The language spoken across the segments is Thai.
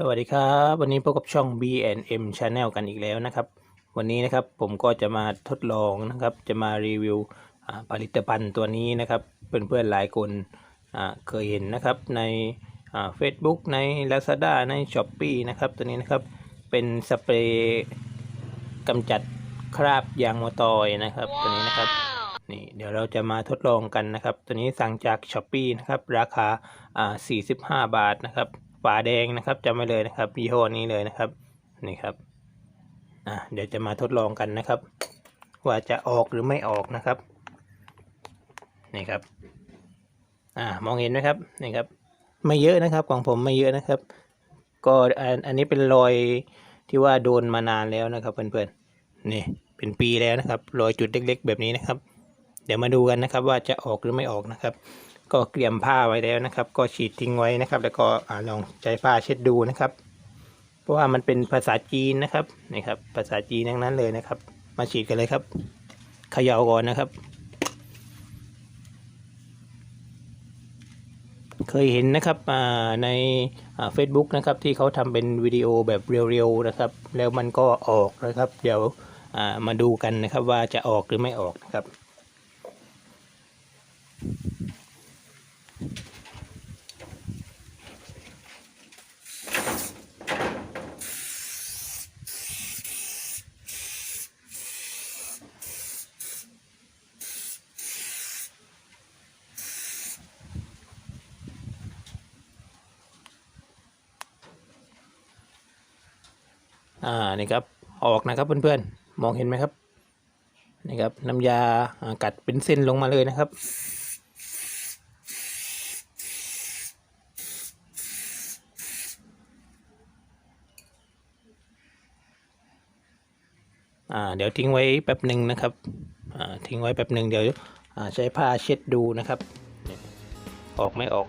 สวัสดีครับ วันนี้พบกับช่อง B&M Channel กันอีกแล้วนะครับ วันนี้นะครับผมก็จะมาทดลองนะครับ จะมารีวิวผลิตภัณฑ์ตัวนี้นะครับเพื่อนๆหลายคนเคยเห็นนะครับใน Facebook ใน Lazada ใน s h อ p e e นะครับตัวนี้นะครับเป็นสเปรย์กำจัดคราบยางมะตอยนะครับตัวนี้นะครับนี่เดี๋ยวเราจะมาทดลองกันนะครับ ตัวนี้สั่งจาก s h อ p e e นะครับราคา 45 บาทนะครับาแดงนะครับจำไว้เลยนะครับยี่ห้อนี้เลยนะครับนี่ครับอะเดี๋ยวจะมาทดลองกันนะครับ ว่าจะออกหรือไม่ออกนะครับนี่ครับอ่ามองเห็นไหมครับนี่ครับ ไม่เยอะนะครับของผมไม่เยอะนะครับ ก็อันอันนี้เป็นรอยที่ว่าโดนมานานแล้วนะครับเพื่อนๆนี่เป็นปีแล้วนะครับรอยจุดเล็ก ๆ แบบนี้นะครับ เดี๋ยวมาดูกันนะครับว่าจะออกหรือไม่ออกนะครับ ก็เกลี่ยมผ้าไว้แล้วนะครับ ก็ฉีดทิ้งไว้นะครับ แล้วก็ลองใช้ผ้าเช็ดดูนะครับ เพราะว่ามันเป็นภาษาจีนนะครับนี่ครับ ภาษาจีนทั้งนั้นเลยนะครับ มาฉีดกันเลยครับเขย่าก่อนนะครับ เคยเห็นนะครับในเฟซบุ๊กนะครับที่เขาทำเป็นวิดีโอแบบเรียวๆนะครับ แล้วมันก็ออกนะครับ เดี๋ยวมาดูกันนะครับว่าจะออกหรือไม่ออกนะครับ อ่านี่ครับออกนะครับเพื่อนๆมองเห็นไหมครับนี่ครับน้ำยาอ่ากัดเป็นเส้นลงมาเลยนะครับอ่าเดี๋ยวทิ้งไว้แป๊บหนึ่งนะครับอ่าทิ้งไว้แป๊บหนึ่งเดี๋ยวอ่าใช้ผ้าเช็ดดูนะครับ ออกไม่ออก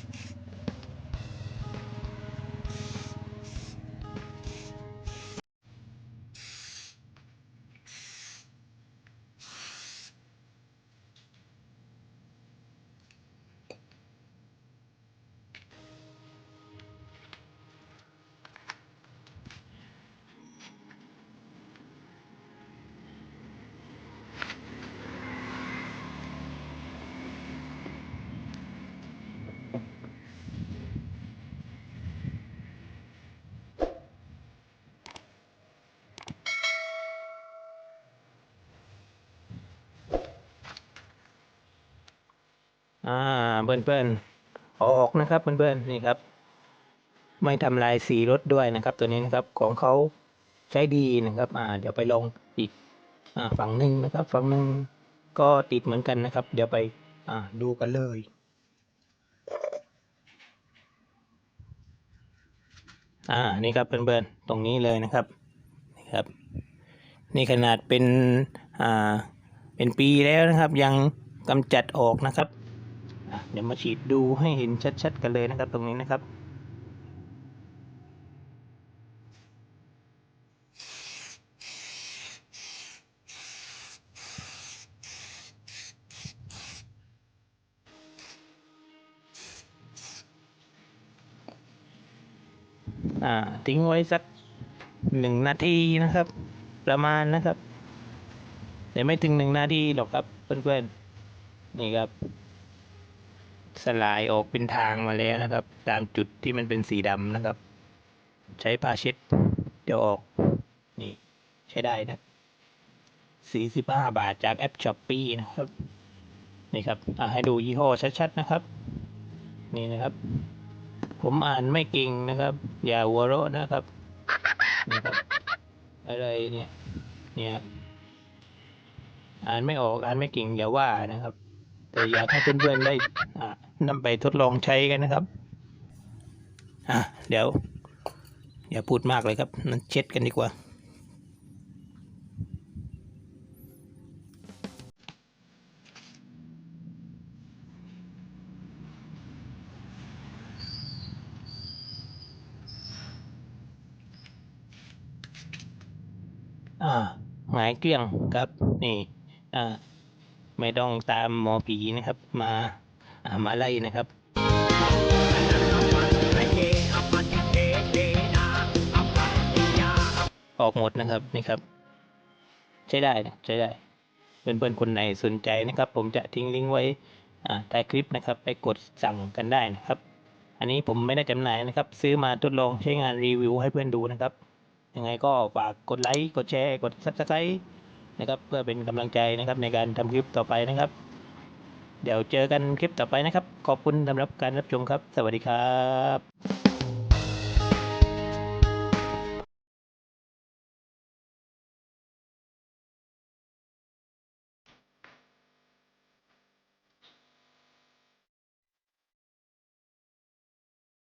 อ่าเพื่อนเพื่นๆออกนะครับเพื่อนเพื่นๆนี่ครับ ไม่ทำลายสีรถด้วยนะครับ ตัวนี้นะครับของเขาใช้ดีนะครับ อ่า เดี๋ยวไปลองอีกอ่าฝั่งหนึ่งนะครับ ฝั่งหนึ่งก็ติดเหมือนกันนะครับ เดี๋ยวไปอ่าดูกันเลยอ่านี่ครับเพื่อนๆตรงนี้เลยนะครับนี่ครับ นี่ขนาดเป็นอ่าเป็นปีแล้วนะครับ ยังกำจัดออกนะครับ เดี๋ยวมาฉีดดูให้เห็นชัด ๆ กันเลยนะครับตรงนี้นะครับอ่าทิ้งไว้สักหนึ่งนาทีนะครับ ประมาณนะครับ แต่ไม่ถึงหนึ่งนาทีหรอกครับเพื่อนๆนี่ครับ สลายออกเป็นทางมาแล้วนะครับ ตามจุดที่มันเป็นสีดำนะครับ ใช้ผ้าเช็ดเดี๋ยวออก นี่ใช้ได้นะ45 บาทจากแอปช้อปปีนะครับ นี่ครับอะให้ดูยี่ห้อชัดๆนะครับ นี่นะครับ ผมอ่านไม่เก่งนะครับ อย่าหัวเราะนะครับนี่ครับ อะไรเนี่ย เนี่ย อ่านไม่ออก อ่านไม่เก่งอย่าว่านะครับ แต่อยากให้เพื่อนๆได้นำไปทดลองใช้กันนะครับอะเดี๋ยว อย่าพูดมากเลยครับนั่นเช็ดกันดีกว่า อ่าหายเกลี้ยงครับ นี่ อ่า ไม่ต้องตามหมอผีนะครับ มาามาไล่นะครับออกหมดนะครับนี่ครับ ใช้ได้นะใช้ได้เพื่อนๆคนไหนสนใจนะครับ ผมจะทิ้งลิงก์ไว้ใต้คลิปนะครับ ไปกดสั่งกันได้นะครับ อันนี้ผมไม่ได้จำหน่ายนะครับ ซื้อมาทดลองใช้งานรีวิวให้เพื่อนดูนะครับยังไงก็ฝากกดไลค์กดแชร์กด subscribe นะครับ เพื่อเป็นกำลังใจนะครับในการทำคลิปต่อไปนะครับ เดี๋ยวเจอกันคลิปต่อไปนะครับ ขอบคุณสำหรับการรับชมครับ สวัสดีครับ